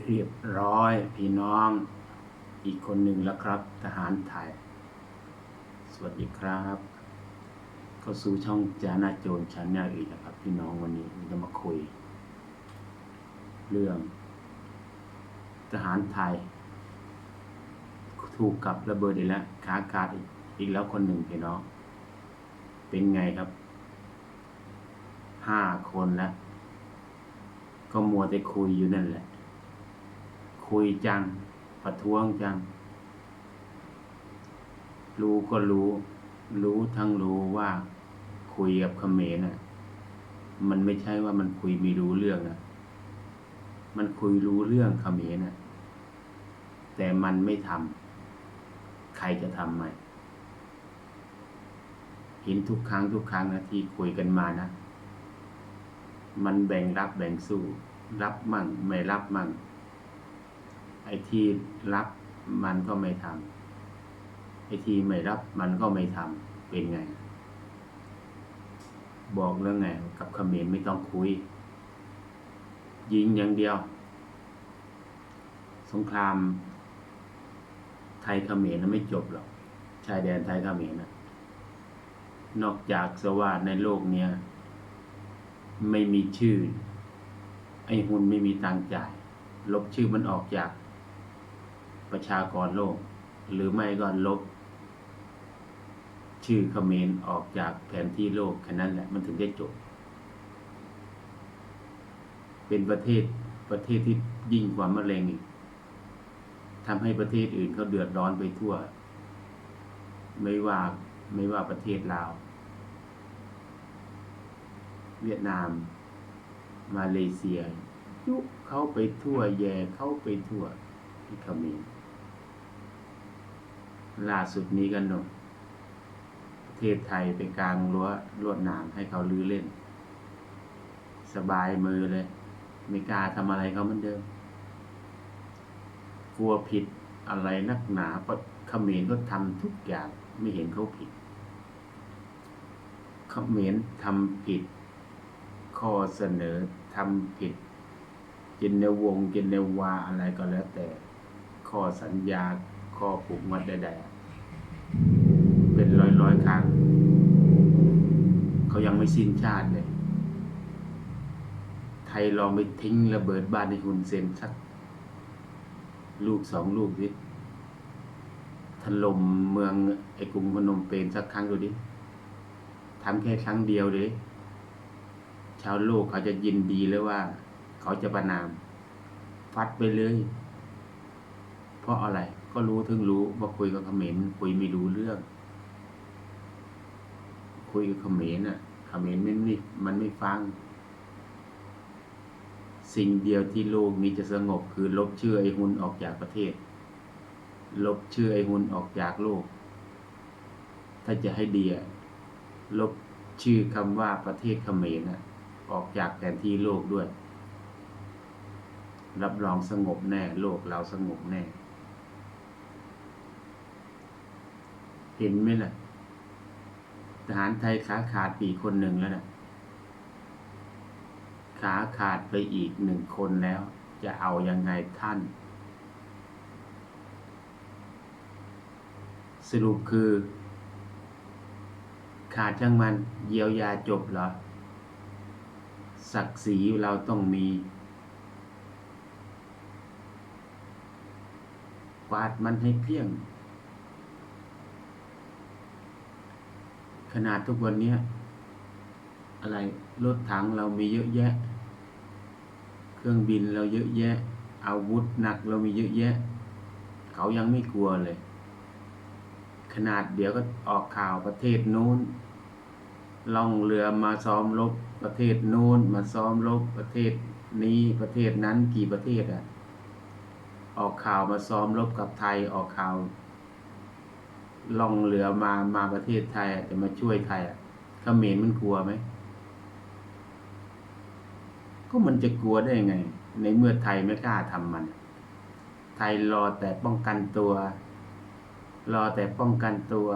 เรียบร้อยพี่น้องอีกคนหนึ่งแล้วครับ ทหารไทย สวัสดีครับเข้าสู่ช่องจานาโจนชันแนลอีกแล้วครับ พี่น้องวันนี้เราจะมาคุย เรื่อง ทหารไทย ถูกกับระเบิดอีกแล้วขาขาดอีกอีกแล้วคนหนึ่งพี่น้อง เป็นไงครับห้าคนแล้วก็มัวแต่คุยอยู่นั่นแหละ คุยจัง ประท้วงจัง รู้ก็รู้ รู้ทั้งรู้ว่าคุยกับเขมรน่ะ มันไม่ใช่ว่ามันคุยไม่รู้เรื่องนะ มันคุยรู้เรื่องเขมรน่ะ แต่มันไม่ทำใครจะทำไหมเห็นทุกครั้งทุกครั้งนะที่คุยกันมานะ มันแบ่งรับแบ่งสู้ รับมั่งไม่รับมั่ง ไอ้ที่รับมันก็ไม่ทำไอ้ที่ไม่รับมันก็ไม่ทำเป็นไง บอกเรื่องไง กับเขมรไม่ต้องคุย ยิงอย่างเดียว สงคราม ไทยเขมรนะไม่จบหรอก ชายแดนไทยเขมรนะนอกจากสว่าในโลกเนี้ยไม่มีชื่อ ไอ้หุ่นไม่มีตังค์จ่าย ลบชื่อมันออกจาก ประชากรโลก หรือไม่ก็ลบ ชื่อเขมรออกจากแผนที่โลกแค่นั้นแหละมันถึงได้จบ เป็นประเทศประเทศที่ยิ่งกว่ามะเร็งอีกทำให้ประเทศอื่นเขาเดือดร้อนไปทั่ว ไม่ว่าไม่ว่าประเทศลาว เวียดนาม มาเลเซีย ยุเขาไปทั่วแย่เขาไปทั่วที่เขมร ล่าสุดนี้กันเนอะประเทศไทยไปกลางรั้วลวดหนามให้เขาลื้อเล่น สบายมือเลย ไม่กล้าทำอะไรเขาเหมือนเดิม กลัวผิดอะไรนักหนาเพราะเขมรก็ทำทุกอย่างไม่เห็นเขาผิดเขมรทำผิด ข้อเสนอทำผิดเจนในวงเจนในวาอะไรก็แล้วแต่ ข้อสัญญาข้อผูกมัดใดๆ เป็นร้อยร้อยๆครั้ง เขายังไม่สิ้นชาติเลย ไทยลองไปทิ้งระเบิดบ้านในหุนเซนสัก ลูกสองลูกดิถล่มเมืองไอ้กรุงพนมเปญสักครั้งดูดิทำแค่ครั้งเดียวเลยชาวโลกเขาจะยินดีเลยว่า เขาจะประนาม ฟัดไปเลย เพราะอะไร ก็รู้ถึงรู้ว่าคุยกับเขมรคุยไม่รู้เรื่อง คุยกับเขมรน่ะเขมรมันไม่มันไม่ฟัง สิ่งเดียวที่โลกนี้จะสงบคือลบชื่อไอ้หุนออกจากประเทศ ลบชื่อไอ้หุนออกจากโลก ถ้าจะให้ดีลบชื่อคำว่าประเทศเขมรนะออกจากแผนที่โลกด้วย รับรองสงบแน่ โลกเราสงบแน่ เห็นไหมล่ะ ทหารไทยขาขาดปีคนหนึ่งแล้วนะขาขาดไปอีกหนึ่งคนแล้ว จะเอายังไงท่าน สรุปคือ ขาดช่างมันเยียวยาจบเหรอ ศักดิ์ศรีเราต้องมีกวาดมันให้เพียง ขนาดทุกวันนี้อะไรรถถังเรามีเยอะแยะ เครื่องบินเราเยอะแยะ อาวุธหนักเรามีเยอะแยะ เขายังไม่กลัวเลย ขนาดเดี๋ยวก็ออกข่าวประเทศนู้นล่องเรือมาซ้อมรบประเทศนู้นมาซ้อมรบประเทศนี้ประเทศนั้นกี่ประเทศอะออกข่าวมาซ้อมรบกับไทยออกข่าว ล่องเรือมามาประเทศไทยจะมาช่วยไทยอะเขมรมันกลัวไหมก็มันจะกลัวได้ยังไง ในเมื่อไทยไม่กล้าทำมัน ไทยรอแต่ป้องกันตัว รอแต่ป้องกันตัว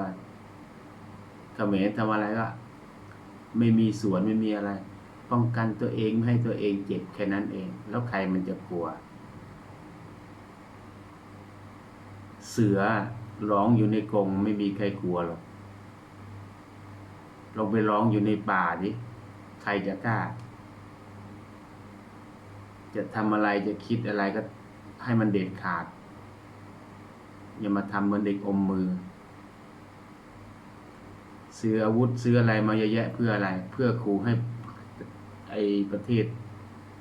เขมรทำอะไรก็ ไม่มีสวนไม่มีอะไร ป้องกันตัวเองไม่ให้ตัวเองเจ็บแค่นั้นเอง แล้วใครมันจะกลัว เสือ ร้องอยู่ในกรงไม่มีใครกลัวหรอกลงไปร้องอยู่ในป่าดิใครจะกล้า จะทำอะไรจะคิดอะไรก็ให้มันเด็ดขาด อย่ามาทำเหมือนเด็กอมมือ ซื้ออาวุธซื้ออะไรมาเยอะแยะเพื่ออะไร เพื่อขู่ให้ไอประเทศ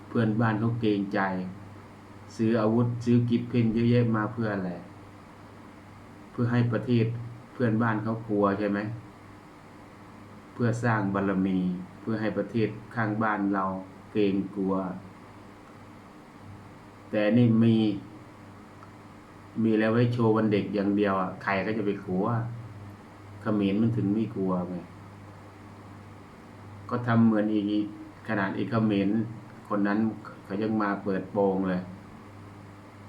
เพื่อนบ้านเขาเกรงใจ ซื้ออาวุธซื้อกิฟเพนเยอะแยะมาเพื่ออะไร พื่อให้ประเทศเพื่อนบ้านเขากลัวใช่ไหม เพื่อสร้างบารมี เพื่อให้ประเทศข้างบ้านเราเกรงกลัว แต่นี่มี มีแล้วไว้โชว์วันเด็กอย่างเดียวอะใครก็จะไปกลัวเขมรมันถึงไม่กลัวไงก็ทำเหมือนอีกขนาดอีกเขมรคนนั้นเขายังมาเปิดโปงเลย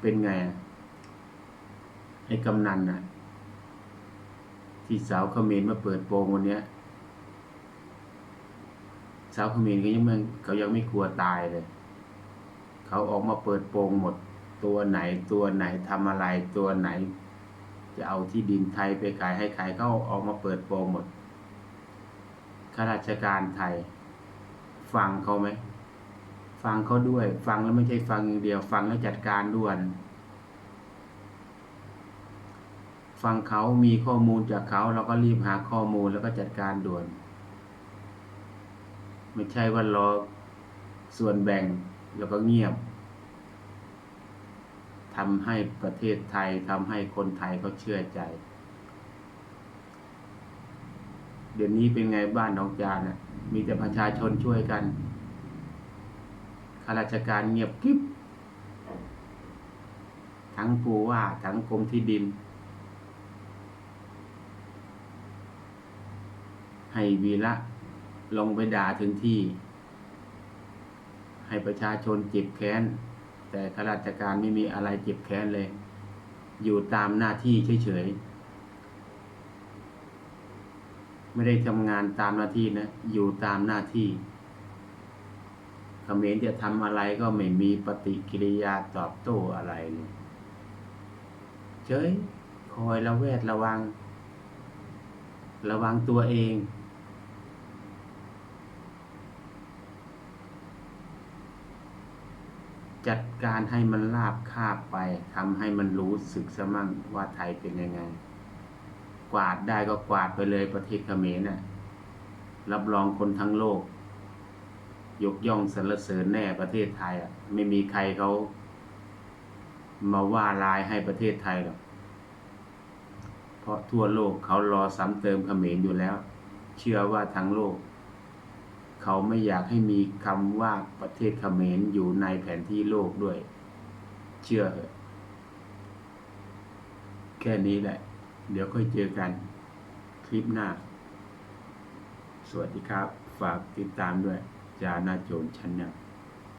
เป็นไงไอ้กำนันน่ะ ที่สาวเขมรมาเปิดโปงวันเนี้ย สาวเขมรเขายังไม่เขายังไม่กลัวตายเลย เขาออกมาเปิดโปงหมด ตัวไหนตัวไหนทำอะไรตัวไหน จะเอาที่ดินไทยไปขายให้ใครเขาออกมาเปิดโปงหมดข้าราชการไทย ฟังเขาไหม ฟังเขาด้วย ฟังแล้วไม่ใช่ฟังอย่างเดียว ฟังแล้วจัดการด่วน ฟังเขามีข้อมูลจากเขาเราก็รีบหาข้อมูลแล้วก็จัดการด่วน ไม่ใช่ว่ารอส่วนแบ่งแล้วก็เงียบทำให้ประเทศไทยทำให้คนไทยเขาเชื่อใจ เดี๋ยวนี้เป็นไงบ้านน้องจานน่ะมีแต่ประชาชนช่วยกันข้าราชการเงียบกริบทั้งผู้ว่าทั้งกรมที่ดิน ให้วีระลงไปด่าถึงที่ ให้ประชาชนเจ็บแค้น แต่ข้าราชการไม่มีอะไรเจ็บแค้นเลย อยู่ตามหน้าที่เฉยๆ ไม่ได้ทำงานตามหน้าที่นะ อยู่ตามหน้าที่เขมรจะทำอะไรก็ไม่มีปฏิกิริยาตอบโต้อะไรเลยเฉยคอยระแวดระวัง ระวังตัวเอง จัดการให้มันลาบคาบไปทำให้มันรู้สึกสมั่งว่าไทยเป็นยังไง กวาดได้ก็กวาดไปเลยประเทศเขมรน่ะรับรองคนทั้งโลก ยกย่องสรรเสริญแน่ประเทศไทยอะ ไม่มีใครเขามาว่าลายให้ประเทศไทยหรอกเพราะทั่วโลกเขารอซ้ำเติมเขมรอยู่แล้ว เชื่อว่าทั้งโลก เขาไม่อยากให้มีคำว่าประเทศเขมรอยู่ในแผนที่โลกด้วย เชื่อเหอะแค่นี้แหละ เดี๋ยวค่อยเจอกัน คลิปหน้า สวัสดีครับ ฝากติดตามด้วยจานาโจนชันแนล